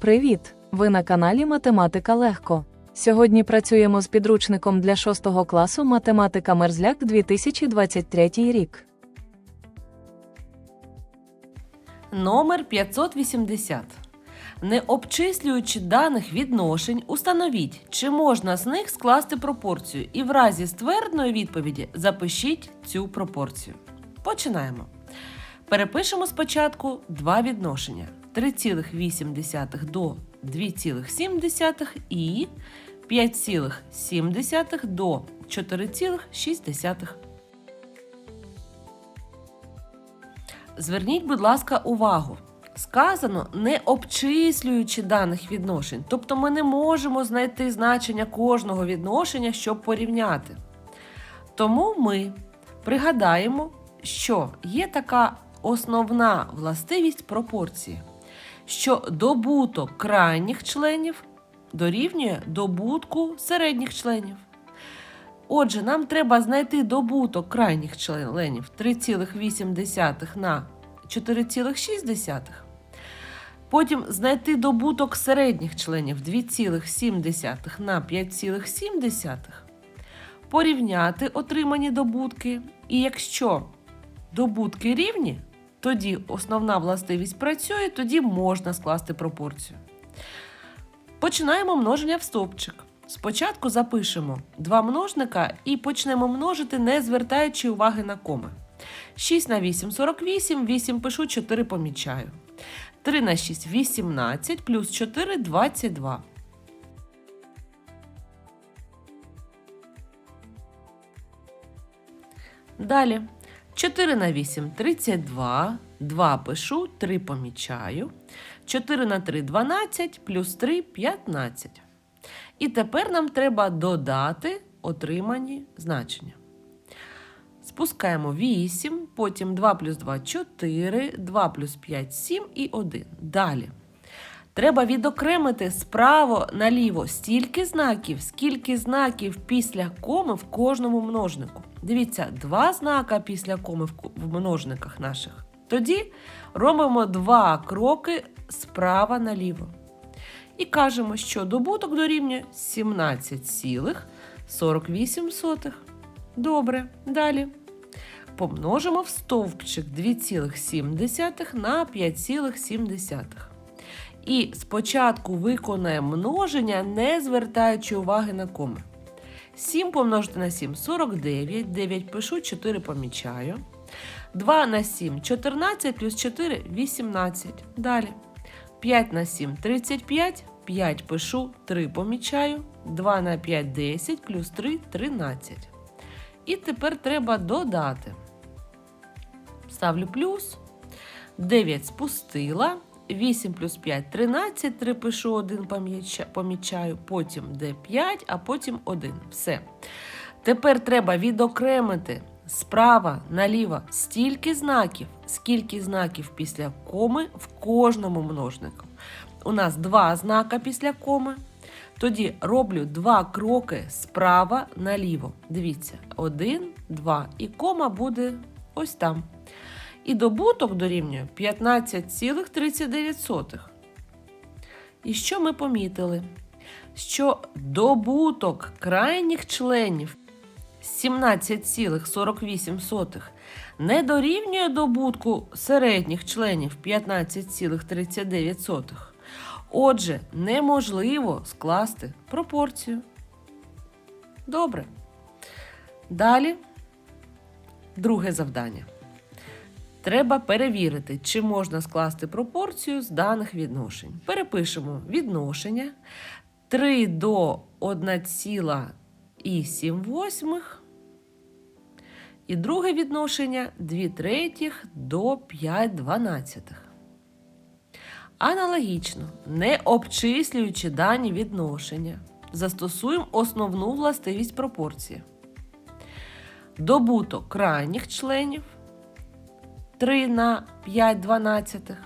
Привіт! Ви на каналі Математика Легко. Сьогодні працюємо з підручником для 6 класу Математика Мерзляк 2023 рік. Номер 580. Не обчислюючи даних відношень, установіть, чи можна з них скласти пропорцію, і в разі ствердної відповіді запишіть цю пропорцію. Починаємо. Перепишемо спочатку два відношення: 3,8 до 2,7 і 5,7 до 4,6. Зверніть, будь ласка, увагу. Сказано, не обчислюючи даних відношень. Тобто ми не можемо знайти значення кожного відношення, щоб порівняти. Тому ми пригадаємо, що є така основна властивість пропорції, що добуток крайніх членів дорівнює добутку середніх членів. Отже, нам треба знайти добуток крайніх членів 3,8 на 4,6. Потім знайти добуток середніх членів 2,7 на 5,7. Порівняти отримані добутки. І якщо добутки рівні, тоді основна властивість працює, тоді можна скласти пропорцію. Починаємо множення в стовпчик. Спочатку запишемо два множника і почнемо множити, не звертаючи уваги на коми. 6 на 8 48, 8 пишу, 4 помічаю. 3 на 6 18, плюс 4 22. Далі. 4 на 8 32, 2 пишу, 3 помічаю. 4 на 3 12, плюс 3 15. І тепер нам треба додати отримані значення. Спускаємо 8, потім 2 плюс 2 4, 2 плюс 5 7 і 1. Далі. Треба відокремити справа наліво стільки знаків, скільки знаків після коми в кожному множнику. Дивіться, два знака після коми в множниках наших. Тоді робимо два кроки справа наліво. І кажемо, що добуток дорівнює 17,48. Добре, далі. Помножимо в стовпчик 2,7 на 5,7. І спочатку виконаємо множення, не звертаючи уваги на коми. 7 помножити на 7 49, 9 пишу, 4 помічаю. 2 на 7 14 плюс 4 18. Далі. 5 на 7 35, 5 пишу, 3 помічаю. 2 на 5 10 плюс 3 13. І тепер треба додати. Ставлю плюс. 9 спустила. 8 плюс 5 13, 3 пишу 1 помічаю, потім де 5, а потім 1. Все. Тепер треба відокремити справа наліво стільки знаків, скільки знаків після коми в кожному множнику. У нас два знака після коми. Тоді роблю два кроки справа наліво. Дивіться, один, два. І кома буде ось там. І добуток дорівнює 15,39. І що ми помітили? Що добуток крайніх членів 17,48 не дорівнює добутку середніх членів 15,39. Отже, неможливо скласти пропорцію. Добре. Далі друге завдання. Треба перевірити, чи можна скласти пропорцію з даних відношень. Перепишемо відношення 3 до 1,7 і друге відношення 2 третіх до 5 дванадцятих. Аналогічно, не обчислюючи дані відношення, застосуємо основну властивість пропорції. Добуток крайніх членів 3 на 5 дванадцятих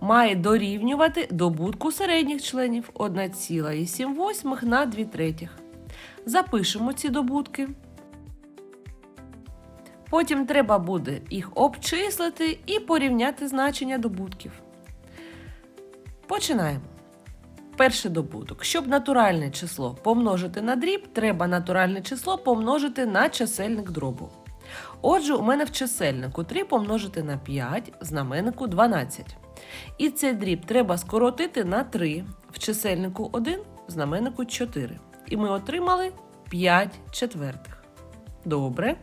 має дорівнювати добутку середніх членів 1,7 на 2 третіх. Запишемо ці добутки. Потім треба буде їх обчислити і порівняти значення добутків. Починаємо. Перший добуток. Щоб натуральне число помножити на дріб, треба натуральне число помножити на чисельник дробу. Отже, у мене в чисельнику 3 помножити на 5, в знаменнику 12. І цей дріб треба скоротити на 3, в чисельнику 1, в знаменнику 4. І ми отримали 5 четвертих. Добре.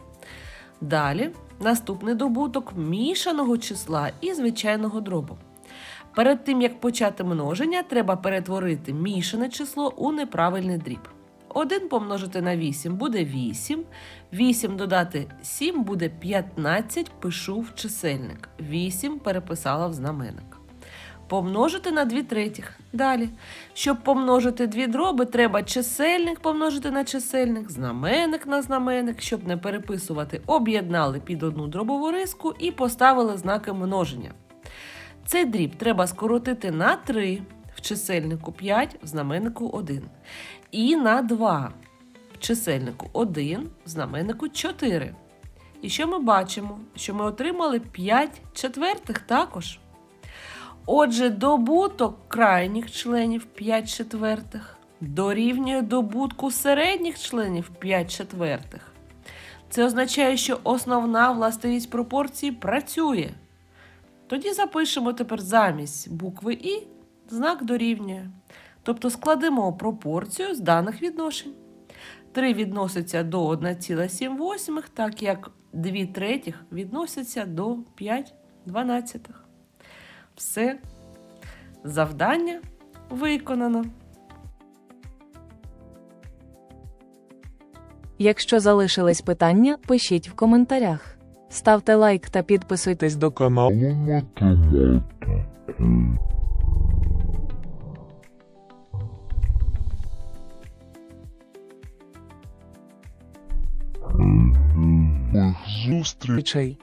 Далі наступний добуток мішаного числа і звичайного дробу. Перед тим як почати множення, треба перетворити мішане число у неправильний дріб. 1 помножити на 8 буде 8. 8 додати 7 буде 15, пишу в чисельник. 8 переписала в знаменник. Помножити на 2 третіх. Далі. Щоб помножити дві дроби, треба чисельник помножити на чисельник, знаменник на знаменник. Щоб не переписувати, об'єднали під одну дробову риску і поставили знаки множення. Цей дріб треба скоротити на 3 в чисельнику 5, в знаменнику 1. І на 2 в чисельнику 1, в знаменнику 4. І що ми бачимо? Що ми отримали 5 четвертих також. Отже, добуток крайніх членів 5 четвертих дорівнює добутку середніх членів 5 четвертих. Це означає, що основна властивість пропорції працює. Тоді запишемо тепер замість букви І знак дорівнює. Тобто складемо пропорцію з даних відношень. 3 відноситься до 1,7, так як 2 третіх відносяться до 5 дванадцятих. Все. Завдання виконано. Якщо залишились питання, пишіть в коментарях. Ставте лайк та підписуйтесь до до каналу математика. зустрічей.